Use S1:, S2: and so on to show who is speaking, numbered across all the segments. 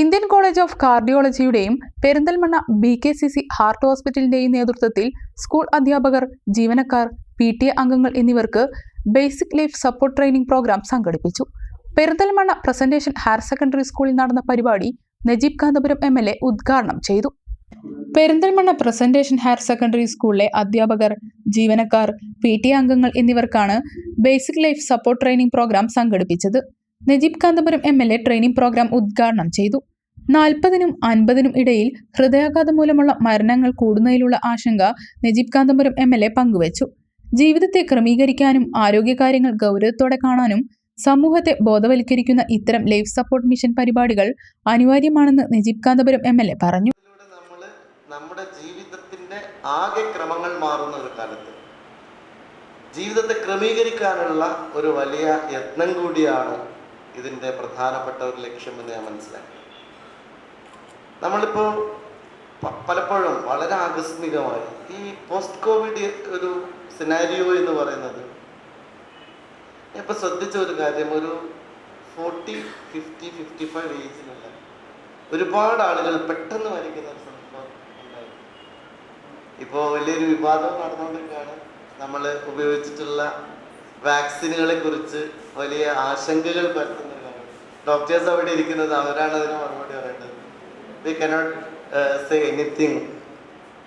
S1: Indian college of കാർഡിയോളജിയുടെയും Perinthalmanna B K C C heart ഹോസ്പിറ്റലിന്റെയും നേതൃത്വത്തിൽ school അധ്യാപകർ ജീവനക്കാർ P T A അംഗങ്ങൾ എന്നിവർക്ക് basic life support training programme സംഘടിപ്പിച്ചു. പെരിന്തൽമണ്ണ പ്രസന്റേഷൻ ഹയർ സെക്കൻഡറി സ്കൂളിൽ നടന്ന പരിപാടി Najeeb Kanthapuram M L A ഉദ്ഘാടനം ചെയ്തു. പെരിന്തൽമണ്ണ പ്രസന്റേഷൻ ഹയർ സെക്കൻഡറി സ്കൂളിലെ അധ്യാപകർ ജീവനക്കാർ പി ടി അംഗങ്ങൾ എന്നിവർക്കാണ് basic life support training programme സംഘടിപ്പിച്ചത്. Najeeb Kanthapuram M L A training programme ഉദ്ഘാടനം ചെയ്തു. നാൽപ്പതിനും അൻപതിനും ഇടയിൽ ഹൃദയാഘാതം മൂലമുള്ള മരണങ്ങൾ കൂടുന്നതിലുള്ള ആശങ്ക Najeeb Kanthapuram M L A പങ്കുവച്ചു. ജീവിതത്തെ ക്രമീകരിക്കാനും ആരോഗ്യകാര്യങ്ങൾ ഗൗരവത്തോടെ കാണാനും സമൂഹത്തെ ബോധവൽക്കരിക്കുന്ന ഇത്തരം ലൈഫ് സപ്പോർട്ട് മിഷൻ പരിപാടികൾ അനിവാര്യമാണെന്ന് Najeeb Kanthapuram M L A പറഞ്ഞു.
S2: നമ്മുടെ ജീവിതത്തിന്റെ ആകെ ക്രമങ്ങൾ മാറുന്ന ഒരു കാലത്ത് ജീവിതത്തെ ക്രമീകരിക്കാനുള്ള ഒരു വലിയ യത്നം കൂടിയാണ് ഇതിന്റെ പ്രധാനപ്പെട്ട ഒരു ലക്ഷ്യമെന്ന് ഞാൻ മനസ്സിലാക്കി. നമ്മളിപ്പോൾ പലപ്പോഴും വളരെ ആകസ്മികമായി ഈ പോസ്റ്റ് കോവിഡ് ഒരു സിനാരിയോ എന്ന് പറയുന്നത് ഇപ്പൊ ശ്രദ്ധിച്ച ഒരു കാര്യം ഒരു ഫോർട്ടി ഫിഫ്റ്റി ഫിഫ്റ്റി ഫൈവ് ഏജിലുള്ള ഒരുപാട് ആളുകൾ പെട്ടെന്ന് മരിക്കുന്ന ഒരു സംഭവം ഉണ്ടായി. ഇപ്പോൾ വലിയൊരു വിവാദം നടന്നുകൊണ്ടിരിക്കുകയാണ്. നമ്മൾ ഉപയോഗിച്ചിട്ടുള്ള വാക്സിനുകളെ കുറിച്ച് വലിയ ആശങ്കകൾ പരത്തുന്ന ഒരു ഡോക്ടേഴ്സ് അവിടെ ഇരിക്കുന്നത് അവരാണ് അതിന് മറുപടി പറയേണ്ടത്. വി കനോട്ട് സേ എനിത്തിങ്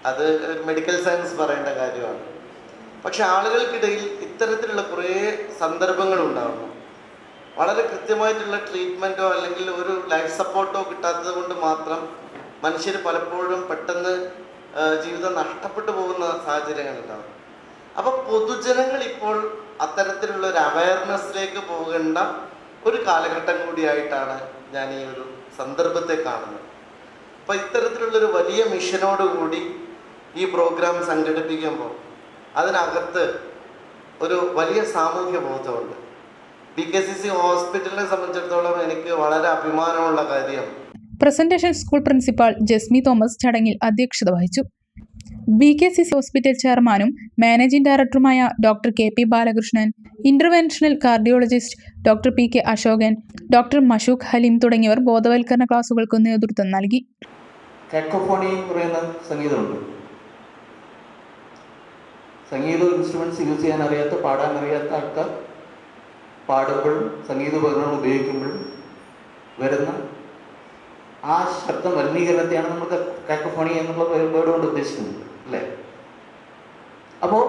S2: അത് ഒരു മെഡിക്കൽ സയൻസ് പറയേണ്ട കാര്യമാണ്. പക്ഷെ ആളുകൾക്കിടയിൽ ഇത്തരത്തിലുള്ള കുറേ സന്ദർഭങ്ങൾ ഉണ്ടാകുന്നു വളരെ കൃത്യമായിട്ടുള്ള ട്രീറ്റ്മെന്റോ അല്ലെങ്കിൽ ഒരു ലൈഫ് സപ്പോർട്ടോ കിട്ടാത്തത് കൊണ്ട് മാത്രം മനുഷ്യർ പലപ്പോഴും പെട്ടെന്ന് ജീവിതം നഷ്ടപ്പെട്ടു പോകുന്ന സാഹചര്യങ്ങൾ അപ്പോൾ പൊതുജനങ്ങൾ ഇപ്പോൾ അത്തരത്തിലുള്ള ഒരു അവയർനെസ്സിലേക്ക് പോകേണ്ട ഒരു കാലഘട്ടം കൂടിയായിട്ടാണ് ഞാൻ ഈ ഒരു സന്ദർഭത്തെ കാണുന്നത്. അപ്പോൾ ഇത്തരത്തിലുള്ളൊരു വലിയ മിഷനോടുകൂടി ഈ പ്രോഗ്രാം സംഘടിപ്പിക്കുമ്പോൾ അതിനകത്ത് ഒരു വലിയ സാമൂഹ്യ ബോധമുണ്ട്. ബി കെ സി സി ഹോസ്പിറ്റലിനെ സംബന്ധിച്ചിടത്തോളം എനിക്ക് വളരെ അഭിമാനമുള്ള കാര്യം
S1: Presentation school principal Jasmi Thomas ചടങ്ങിൽ അധ്യക്ഷത വഹിച്ചു. B K C C hospital ചെയർമാനും മാനേജിംഗ് ഡയറക്ടറുമായ doctor K P Balakrishnan interventional cardiologist doctor P K Ashokan doctor Mashooq Haleem തുടങ്ങിയവർ ബോധവൽക്കരണ ക്ലാസുകൾക്ക് നേതൃത്വം നൽകി.
S3: സംഗീതമുണ്ട്. സംഗീത ഇൻസ്ട്രുമെന്റ്സ് യൂസ് ചെയ്യാൻ അറിയാത്ത പാടാൻ അറിയാത്ത ആൾക്കാർ പാടുമ്പോഴും സംഗീത ഉപകരണങ്ങൾ ഉപയോഗിക്കുമ്പോഴും വരുന്ന ആ ശബ്ദ മലിനീകരണത്തെയാണ് നമ്മൾ കാക്കഫോണി എന്നുള്ള വേർഡ് ഉദ്ദേശിക്കുന്നത്. അല്ലേ അപ്പോൾ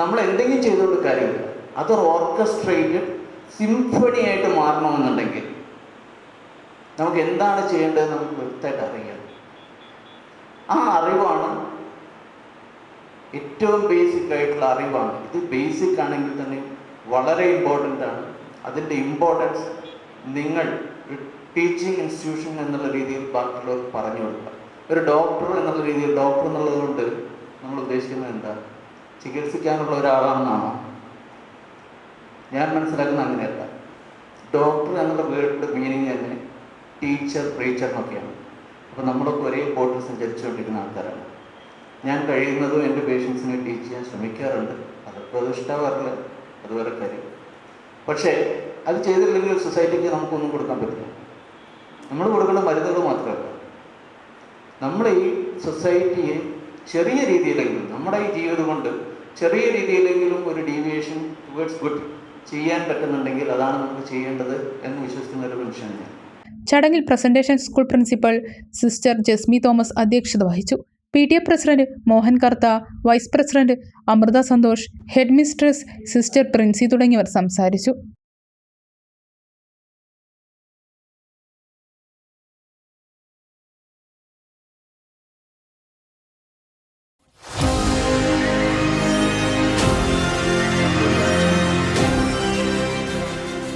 S3: നമ്മൾ എന്തെങ്കിലും ചെയ്തുകൊണ്ട് കാര്യമില്ല അതൊരു ഓർക്കസ്ട്രേറ്റഡ് സിംഫണി ആയിട്ട് മാറണമെന്നുണ്ടെങ്കിൽ നമുക്ക് എന്താണ് ചെയ്യേണ്ടത് നമുക്ക് വ്യക്തമായിട്ട് അറിയാം. ആ അറിവാണ് ഏറ്റവും ബേസിക് ആയിട്ടുള്ള അറിവാണ്. ഇത് ബേസിക് ആണെങ്കിൽ തന്നെ വളരെ ഇമ്പോർട്ടന്റ് ആണ്. അതിന്റെ ഇമ്പോർട്ടൻസ് നിങ്ങൾ ടീച്ചിങ് ഇൻസ്റ്റിറ്റ്യൂഷൻ എന്നുള്ള രീതിയിൽ ബാക്കിയുള്ളവർ പറഞ്ഞു കൊടുക്കുക. ഒരു ഡോക്ടർ എന്നുള്ള രീതിയിൽ ഡോക്ടർ എന്നുള്ളത് കൊണ്ട് നമ്മൾ ഉദ്ദേശിക്കുന്നത് എന്താ? ചികിത്സിക്കാനുള്ള ഒരാളാണെന്നാണോ? ഞാൻ മനസ്സിലാക്കുന്ന അങ്ങനെയല്ല. ഡോക്ടർ എന്നുള്ള വേർഡ് മീനിങ് തന്നെ ടീച്ചർ പ്രീച്ചർ എന്നൊക്കെയാണ്. അപ്പോൾ നമ്മളൊക്കെ ഒരേ ബോട്ടിൽ സഞ്ചരിച്ചുകൊണ്ടിരിക്കുന്ന ആൾക്കാരാണ്. ഞാൻ കഴിയുന്നതും എന്റെ പേഷ്യൻസിനെ ടീച്ച് ചെയ്യാൻ ശ്രമിക്കാറുണ്ട്. അത് പ്രതിഷ്ഠാവാറില്ല അത് വേറെ കാര്യം. പക്ഷേ അത് ചെയ്തില്ലെങ്കിൽ സൊസൈറ്റിക്ക് നമുക്കൊന്നും കൊടുക്കാൻ പറ്റില്ല. നമ്മൾ കൊടുക്കുന്ന മരുന്നുകൾ മാത്രമല്ല നമ്മൾ ഈ സൊസൈറ്റിയെ ചെറിയ രീതിയിലെങ്കിലും നമ്മുടെ ഈ ജീവിതം കൊണ്ട് ചെറിയ രീതിയിലെങ്കിലും ഒരു ഡീവിയേഷൻ ടുവേർഡ്സ് ഗുഡ് ചെയ്യാൻ പറ്റുന്നുണ്ടെങ്കിൽ അതാണ് നമുക്ക് ചെയ്യേണ്ടത് എന്ന് വിശ്വസിക്കുന്ന ഒരു മനുഷ്യനാണ് ഞാൻ.
S1: ചടങ്ങിൽ Presentation school principal sister Jasmi Thomas അധ്യക്ഷത വഹിച്ചു. P T A president Mohan Kartha vice president Amritha Santhosh headmistress sister Princy തുടങ്ങിയവർ സംസാരിച്ചു.